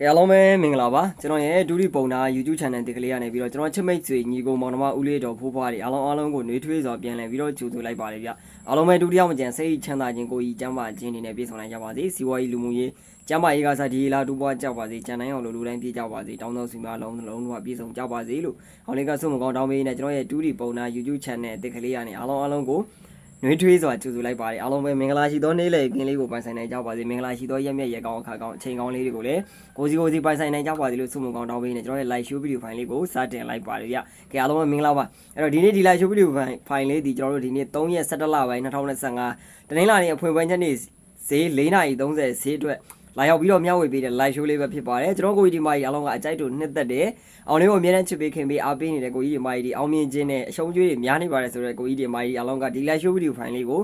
ကဲအားလုံးပဲမင်္ဂလာပါကျွန်တော်ရဲ့ဒုတိပုံနာ YouTube channel ဒီကလေးကနေပြီးတော့ကျွန်တော်ချစ်မိတ်ဆွေညီကိုမောင်နှမဦးလေးတော်ဖိုးဖွားတွေအားလုံးအားလုံးကိုနှွေးထွေးစွာပြန်လည်ပြီးတော့ကြိုဆိုလိုက်ပါတယ်ဗျအားလုံးပဲဒုတိယမကြံစိတ်ချမ်းသာခြင်းကိုကြီးကျမ်းမာခြင်းတွေနဲ့ပြည့်စုံနိုင်ကြပါစေစီဝါရေးလူမှုရေးကျမ်းမာရေးကစားဒီလာတူပွားကြပါစေကြံနိုင်အောင်လူလူတိုင်းပြည့်ကြပါစေတောင်းတော်စီမလုံးလုံးလုံးကပြည့်စုံကြပါစေလို့အောင်လေးကဆုမကောင်းတောင်းပေးနေကျွန်တော်ရဲ့ဒုတိပုံနာ YouTube channel ဒီကလေးကနေအားလုံးအားလုံးကို နှွေးထွေးစွာကြိုဆိုလိုက်ပါတယ်အားလုံးပဲမင်္ဂလာရှိသောနေ့လည်ခင်းလေးကိုပိုင်ဆိုင်နိုင်ကြပါစေမင်္ဂလာရှိသောရက်မြက်ရက်ကောင်းအခါကောင်းအချိန်ကောင်းလေးတွေကိုလည်းကိုစီကိုစီပိုင်ဆိုင်နိုင်ကြပါစေလို့ဆုမကောင်းတောင်းပေးနေကျွန်တော်ရဲ့ live show video file လေးကိုစတင်လိုက်ပါတယ်ဗျ။ကြအားလုံးပဲမင်္ဂလာပါအဲ့တော့ဒီနေ့ဒီ live show video file file လေးဒီကျွန်တော်တို့ဒီနေ့3ရက်17လပိုင်း2025တနင်္လာနေ့အဖွင့်ပွဲချက်နေ့ဈေး4:30ဈေးအတွက် လာရောက်ပြီးတော့မျှဝေပေးတဲ့ live show လေးပဲဖြစ်ပါတယ်ကျွန်တော်ကိုကြီးဒီမာကြီးအားလုံးကအကြိုက်တို့နှစ်သက်တယ်အောင်လေးကိုအများနဲ့ချစ်ပေးခင်ပေးအားပေးနေတဲ့ကိုကြီးဒီမာကြီးဒီအောင်မြင်ခြင်းနဲ့အရှုံးကျွေးတွေများနေပါတယ်ဆိုတော့ကိုကြီးဒီမာကြီးအားလုံးကဒီ live show video file လေးကို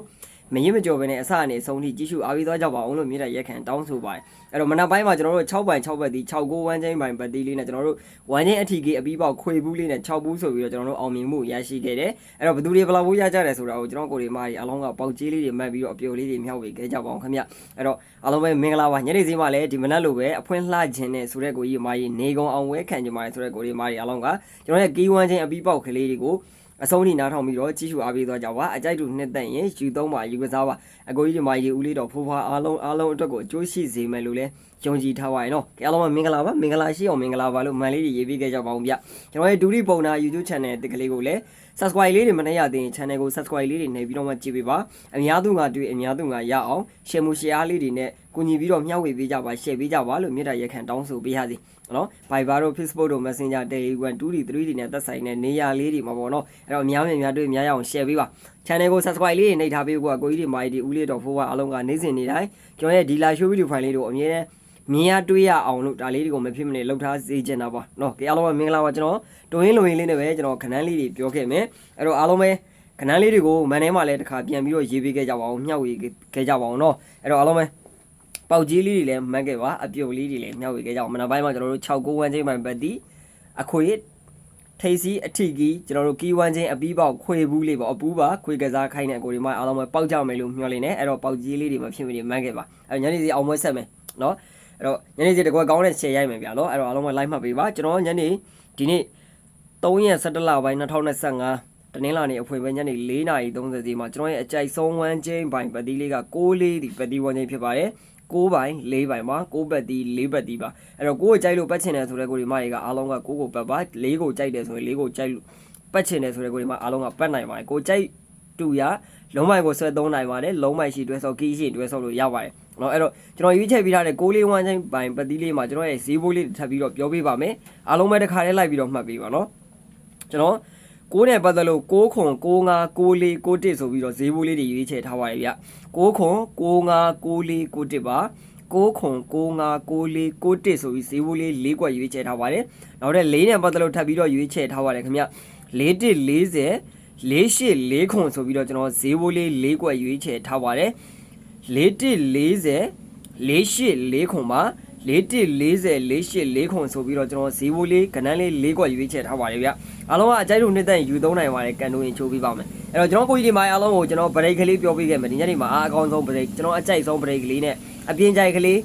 မရင်မကြော်ပဲနဲ့အစအနေဆုံးထိကြည့်ရှုအားပေးသွားကြပါအောင်လို့မြေတားရက်ခံတောင်းဆိုပါတယ်အဲ့တော့မနက်ပိုင်းမှာကျွန်တော်တို့6ပိုင်6ဘက်ဒီ6ကို1ချင်းပိုင်ပတ်တီးလေးနဲ့ကျွန်တော်တို့1ချင်းအထီကြီးအပြီးပေါက်ခွေဘူးလေးနဲ့6ဘူးဆိုပြီးတော့ကျွန်တော်တို့အောင်မြင်မှုရရှိခဲ့တယ်အဲ့တော့ဘယ်သူတွေဘယ်လောက်ဘူးရကြတယ်ဆိုတာကိုကျွန်တော်ကိုယ်တွေမာကြီးအားလုံးကပေါက်ကြီးလေးတွေမှတ်ပြီးတော့အပျော်လေးတွေမြှောက်ပေးခဲ့ကြပါအောင်ခင်ဗျအဲ့တော့အားလုံးပဲမင်္ဂလာပါညနေစီမှာလည်းဒီမနက်လိုပဲအဖွင့်လှခြင်းနဲ့ဆိုတဲ့ကိုကြီးမာကြီးနေကုံအောင်ဝဲခံကြပါတယ်ဆိုတဲ့ကိုကြီးမာကြီးအားလုံးကကျွန်တော်ရဲ့ကီး1ချင်းအပြီးပေါက်ကလေးတွေကို အဆုံးထိနားထောင်ပြီးတော့ကြီးစုအားပေးသွားကြပါအကြိုက်တူနှစ်သက်ရင်ယူသုံးပါယူကစားပါအကိုကြီးဒီမာကြီးဦးလေးတော်ဖိုးဖွားအားလုံးအားလုံးအတွက်ကိုအကျိုးရှိစေမယ်လို့လည်းယုံကြည်ထားပါရဲ့နော်ကြအားလုံးမင်္ဂလာပါမင်္ဂလာရှိအောင်မင်္ဂလာပါလို့မန်လေးတွေရေးပေးခဲ့ကြပါအောင်ဗျကျွန်တော်ရဲ့ဒူရီပုံနာ YouTube channel တစ်ကလေးကိုလည်း subscribe လေးတွေမနှက်ရသေးရင် channel ကို subscribe လေးတွေနှိပ်ပြီးတော့မှကြည့်ပေးပါအများသူကတွေ့အများသူကရအောင် share မှု share လေးတွေနဲ့ကူညီပြီးတော့မျှဝေပေးကြပါ share ပေးကြပါလို့မြေတားရက်ခံတောင်းဆိုပေးရစီနော် Viber တို့ Facebook တို့ Messenger Telegram 2D 3D နဲ့သက်ဆိုင်တဲ့နေရာလေးတွေမှာပေါ့နော်အဲ့တော့အများများများတွေ့အများရအောင် share ပေးပါ channel ကို subscribe လေးတွေနှိပ်ထားပေးဖို့ကကိုကြီးတွေမာကြီးတွေဦးလေးတော်ဖိုးကအလုံးကနေ့စဉ်နေ့တိုင်းကျွန်တော်ရဲ့ဒီ live show video file လေးတွေကိုအမြဲတမ်း မြင်ရတွေ့ရအောင်လို့ဒါလေးတွေကိုမဖြစ်မနေလှုပ်ထားစေချင်တာပေါ့နော်ကြအားလုံးပဲမင်္ဂလာပါကျွန်တော်တွင်းလုံရင်လေးနဲ့ပဲကျွန်တော်ခဏန်းလေးတွေပြောခဲ့မယ်အဲ့တော့အားလုံးပဲခဏန်းလေးတွေကိုမန်ထဲမှာလည်းတစ်ခါပြန်ပြီးတော့ရေးပေးခဲ့ကြပါအောင်မျှဝေခဲ့ကြပါအောင်နော်အဲ့တော့အားလုံးပဲပေါက်ကြီးလေးတွေလည်းမှတ်ခဲ့ပါအပြုတ်လေးတွေလည်းမျှဝေခဲ့ကြအောင်မနက်ပိုင်းမှာကျွန်တော်တို့6 9ဝန်းချင်းမှပတ်တီအခွေထိတ်စီအထီကြီးကျွန်တော်တို့ကီဝမ်းချင်းအပီးပေါက်ခွေဘူးလေးပေါ့အပူးပါခွေကစားခိုင်းတဲ့အကိုဒီမှာအားလုံးပဲပေါက်ကြမယ်လို့မျှော်လင့်နေအဲ့တော့ပေါက်ကြီးလေးတွေမဖြစ်မနေမှန်းခဲ့ပါအဲ့ညနေစီအောင်မွေးဆက်မယ်နော် အဲ့တော့ညနေစီတကွက်ကောင်းတဲ့ share ရိုက်မယ်ဗျာနော်အဲ့တော့အားလုံးပဲ like မှတ်ပေးပါကျွန်တော်ညနေဒီနေ့3ရက်17လပိုင်း2025တနင်္လာနေ့အဖွင့်ပဲညနေ4:30စီမှာကျွန်တော်ရဲ့အကြိုက်ဆုံးဝမ်းချင်းပိုင်ပတ်တီးလေးက6လေးဒီပတ်တီးဝမ်းချင်းဖြစ်ပါတယ်6ပိုင်4ပိုင်ပါ6ပတ်တီး4ပတ်တီးပါအဲ့တော့ကိုကိုကြိုက်လို့ပတ်ချင်တယ်ဆိုတဲ့ကိုဒီမတွေကအားလုံးကကိုကိုပတ်ပါ4ကိုကြိုက်တယ်ဆိုရင်4ကိုကြိုက်လို့ပတ်ချင်တယ်ဆိုတဲ့ကိုဒီမအားလုံးကပတ်နိုင်ပါတယ်ကိုကြိုက်တူရလုံးမိုင်ကိုဆွဲသုံးနိုင်ပါတယ်လုံးမိုင်ရှိတွဲဆော့ကီးရှိတွဲဆော့လို့ရပါတယ် နော်အဲ့တော့ကျွန်တော်ရွေးချယ်ပြီးထားတဲ့6လေး1ချင်းပိုင်ပတိလေးမှာကျွန်တော်ရဲ့ဈေးဘိုးလေးထပ်ပြီးတော့ပြောပေးပါမယ်အားလုံးပဲတစ်ခါတည်းလိုက်ပြီးတော့မှတ်ပေးပါနော်ကျွန်တော်6နဲ့ပတ်သက်လို့6ခွန်65 64 61ဆိုပြီးတော့ဈေးဘိုးလေးတွေရွေးချယ်ထားပါတယ်ဗျ6ခွန်65 64 61ပါ6ခွန်65 64 61ဆိုပြီးဈေးဘိုးလေး၄ကွက်ရွေးချယ်ထားပါတယ်နောက်တဲ့၄နဲ့ပတ်သက်လို့ထပ်ပြီးတော့ရွေးချယ်ထားပါတယ်ခင်ဗျ4140 48 4ခွန်ဆိုပြီးတော့ကျွန်တော်ဈေးဘိုးလေး၄ကွက်ရွေးချယ်ထားပါတယ် 4140 48ခွန်ပါ4140 48ခွန်ဆိုပြီးတော့ကျွန်တော်ဈေးဘိုးလေးကဏ္ဍလေး၄ကွက်ရွေးချယ်ထားပါတယ်ဗျအားလုံးကအကြိုက်လို့နှစ်သက်ယူသုံးနိုင်ပါတယ်ကန်တိုးရင်ချိုးပေးပါမယ်အဲ့တော့ကျွန်တော်ကိုကြီးဒီမှာအားလုံးကိုကျွန်တော်ဗရိတ်ကလေးပြောပေးခဲ့မယ်ဒီညနေမှာအားအကောင်းဆုံးဗရိတ်ကျွန်တော်အကြိုက်ဆုံးဗရိတ်ကလေးနဲ့အပြင်ကြိုက်ကလေး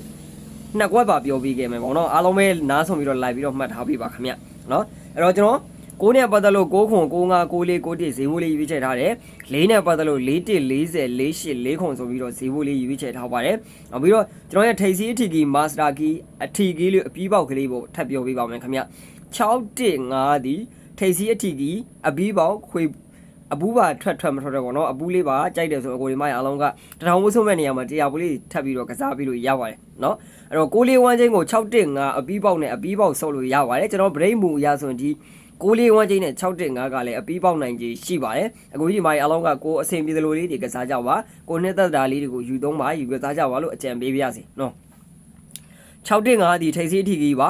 နှစ်ကွက်ပါပြောပေးခဲ့မယ်ပေါ့နော်အားလုံးပဲနားဆုံပြီးတော့လိုက်ပြီးတော့မှတ်ထားပေးပါခင်ဗျနော်အဲ့တော့ကျွန်တော် ကိုနဲ့ပတ်သက်လို့6ခွန်6 5 6 4 6 1ဈေးဘိုးလေးရွေးချယ်ထားတယ်၄နဲ့ပတ်သက်လို့4 1 40 48 4ခွန်ဆိုပြီးတော့ဈေးဘိုးလေးရွေးချယ်ထားပါတယ်နောက်ပြီးတော့ကျွန်တော်ရဲ့ထိပ်စီးအထီကီမာစတာကီအထီကီလေးအပြီးပေါက်ကလေးပေါ့ထပ်ပြောပေးပါမယ်ခင်ဗျ615ဒီထိပ်စီးအထီကီအပြီးပေါက်ခွေအပူးပါထွက်ထွက်မထွက်တော့ဘောနော်အပူးလေးပါကြိုက်တယ်ဆိုအကိုဒီမရအလုံးကတထောင်ဝှဆုံးမဲ့နေရာမှာတရားပူလေးထပ်ပြီးတော့ကစားပြီးလို့ရပါတယ်နော်အဲ့တော့ကိုလေးဝမ်းချင်းကို615အပြီးပေါက်နဲ့အပြီးပေါက်ဆုပ်လို့ရပါတယ်ကျွန်တော် brain မူအရဆိုရင်ဒီ ကိုလေးဝမ်းချင်းနဲ့615ကလည်းအပြီးပေါက်နိုင်ကြီးရှိပါတယ်အခုဒီမှာအလောင်းကကိုအဆင်ပြေသလိုလေးတွေကစားကြပါကိုနှစ်သက်တာလေးတွေကိုယူသုံးပါယူကစားကြပါလို့အကြံပေးပါရစေနော်615ဒီထိပ်စီးထီကြီးပါ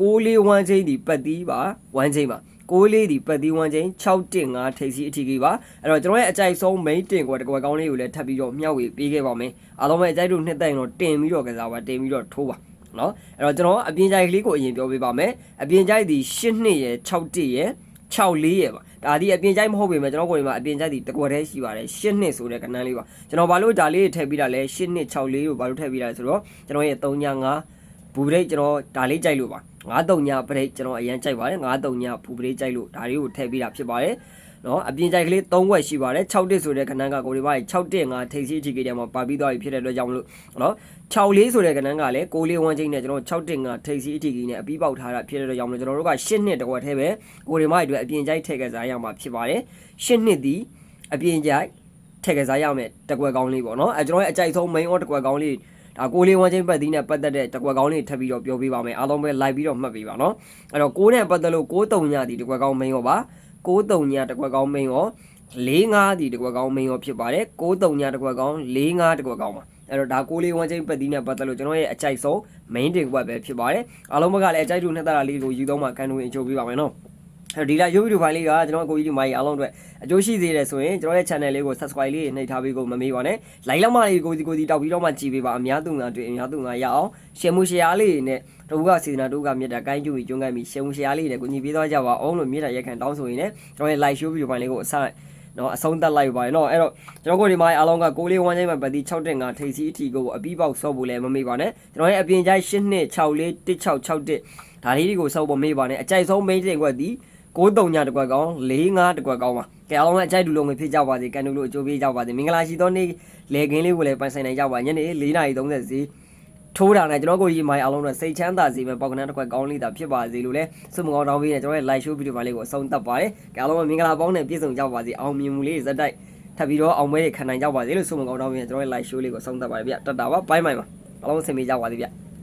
ကိုလေးဝမ်းချင်းဒီပတ်တီးပါဝမ်းချင်းပါကိုလေးဒီပတ်တီးဝမ်းချင်း615ထိပ်စီးအထီကြီးပါအဲ့တော့ကျွန်တော်ရဲ့အကြိုက်ဆုံး main တင်ကွာတကွာကောင်းလေးကိုလည်းထပ်ပြီးတော့မျှဝေပေးခဲ့ပါမယ်အားလုံးပဲအကြိုက်တို့နှစ်သက်ရင်တော့တင်ပြီးတော့ကစားပါတင်ပြီးတော့ထိုးပါ နော်အဲ့တော့ကျွန်တော်အပြင်ကြိုက်ကလေးကိုအရင်ပြောပေးပါမယ်အပြင်ကြိုက်ဒီ8နှစ်ရယ်6တစ်ရယ်64ရယ်ပါဒါဒီအပြင်ကြိုက်မဟုတ်ပေမဲ့ကျွန်တော်ကိုယ်ဒီမှာအပြင်ကြိုက်ဒီတကွက်တည်းရှိပါတယ်8နှစ်ဆိုတဲ့ကဏ္ဍလေးပါကျွန်တော်ဘာလို့ဒါလေးထည့်ပြီးတာလဲ8နှစ်64ကိုဘာလို့ထည့်ပြီးတာလဲဆိုတော့ကျွန်တော်ရဲ့3ညာ9ဘူပရိတ်ကျွန်တော်ဒါလေးကြိုက်လို့ပါ93ညပရိတ်ကျွန်တော်အရင်ကြိုက်ပါတယ်93ညဘူပရိတ်ကြိုက်လို့ဒါလေးကိုထည့်ပေးတာဖြစ်ပါတယ် နော်အပြင်ကြိုက်ကလေး3ဝက်ရှိပါတယ်6တစ်ဆိုတဲ့ခဏကကိုဒီပါ6တစ်ငါထိပ်စီးထိပ်ကြီးထဲမှာပါပြီးသွားပြီဖြစ်တဲ့အတွက်ကြောင့်မလို့နော်6လေးဆိုတဲ့ခဏကလည်း6လေးဝန်းချင်းနဲ့ကျွန်တော်6တစ်ငါထိပ်စီးထိပ်ကြီးနဲ့အပြီးပေါက်ထားတာဖြစ်တဲ့အတွက်ကြောင့်မလို့ကျွန်တော်တို့က10နှစ်တကွက်ထဲပဲကိုဒီမအတွက်အပြင်ကြိုက်ထည့်ကစားရမှာဖြစ်ပါတယ်10နှစ်ဒီအပြင်ကြိုက်ထည့်ကစားရမယ်တကွက်ကောင်းလေးပေါ့နော်အဲကျွန်တော်ရဲ့အကြိုက်ဆုံး main or တကွက်ကောင်းလေးဒါကိုလေးဝန်းချင်းပတ်သီးနဲ့ပတ်သက်တဲ့တကွက်ကောင်းလေးထပ်ပြီးတော့ပြောပေးပါမယ်အားလုံးပဲ live ပြီးတော့မှတ်ပေးပါနော်အဲ့တော့6နဲ့ပတ်သက်လို့6 3ညဒီတကွက်ကောင်း main ရောပါ 6 3ညတကွက်ကောင်း main ရော4 5ဒီတကွက်ကောင်း main ရောဖြစ်ပါတယ်6 3ညတကွက်ကောင်း4 5တကွက်ကောင်းပါအဲ့တော့ဒါကိုလေးဝန်းချင်းပတ်သီးနဲ့ပတ်သက်လို့ကျွန်တော်ရဲ့အကြိုက်ဆုံး main တင်ကွက်ပဲဖြစ်ပါတယ်အားလုံးဘက်ကလည်းအကြိုက်တူနှစ်သက်တာလေးကိုယူသုံးမှာကန်တူဝင်အချိုးပေးပါမယ်နော်အဲ့ ဒီလာရုပ်ဗီဒီယိုဖိုင်လေးကကျွန်တော်အကိုကြီးဒီမိုင်းအားလုံးအတွက်အကျိုးရှိသေးတယ်ဆိုရင်ကျွန်တော်ရဲ့ channel လေးကို subscribe လေးနှိပ်ထားပေးဖို့မမေ့ပါနဲ့ like လောက်မလေးကိုစီကိုစီတောက်ပြီးတော့မှကြည်ပေးပါအများသူငါတွေ့အများသူငါရအောင် share မှု share လေးနဲ့တို့ကစေတနာတို့ကမြတ်တာကိုင်းကျူပြီးကျွန်းကိုင်းပြီး share မှု share လေးနဲ့ကိုညီပေးသွားကြပါအောင်လို့မြတ်တာရက်ခံတောင်းဆိုရင်လည်းကျွန်တော်ရဲ့ like show ဗီဒီယိုဖိုင်လေးကိုအစနော်အဆုံးသတ်လိုက်ပါရနော်အဲ့တော့ကျွန်တော်ကိုဒီမှာအားလုံးက6လေး1ချိန်မှာပတ်ပြီး6တက်5ထိပ်စီအထီကိုအပြီးပေါက်ဆော့ဖို့လည်းမမေ့ပါနဲ့ကျွန်တော်ရဲ့အပြင်ကျ8နှစ်6လေး1661ဒါလေးတွေကိုဆော့ဖို့မေ့ပါနဲ့အကြိုက်ဆုံး main တင်ကွက်ဒီ 93ညတကွက်ကောင်း45တကွက်ကောင်းပါကဲအားလုံးကအကြိုက်တူလုံးငွေဖြစ်ကြပါစေကန်တူလို့အကျိုးပေးကြပါစေမင်္ဂလာရှိသောနေ့လေကင်းလေးကိုလည်းပိုင်ဆိုင်နိုင်ကြပါညနေ4:30စီထိုးတာနဲ့ကျွန်တော်ကိုကြီးမိုင်းအားလုံးနဲ့စိတ်ချမ်းသာစေမယ့်ပေါက်ကနန်းတစ်ခွက်ကောင်းလေးတာဖြစ်ပါစေလို့လဲစုမကောင်းတောင်းပေးနေကျွန်တော်ရဲ့ live show video လေးကိုအဆုံးသတ်ပါတယ်။အားလုံးပဲမင်္ဂလာပေါင်းနဲ့ပြည့်စုံကြပါစေအောင်မြင်မှုလေးဇက်တိုက်ထပ်ပြီးတော့အောင်ပွဲတွေခံနိုင်ကြပါစေလို့စုမကောင်းတောင်းပေးနေကျွန်တော်ရဲ့ live show လေးကိုအဆုံးသတ်ပါတယ်ဗျ။တတ်တာပါဘိုင်းမိုင်းပါအားလုံးဆင်ပြေကြပါစေဗျ။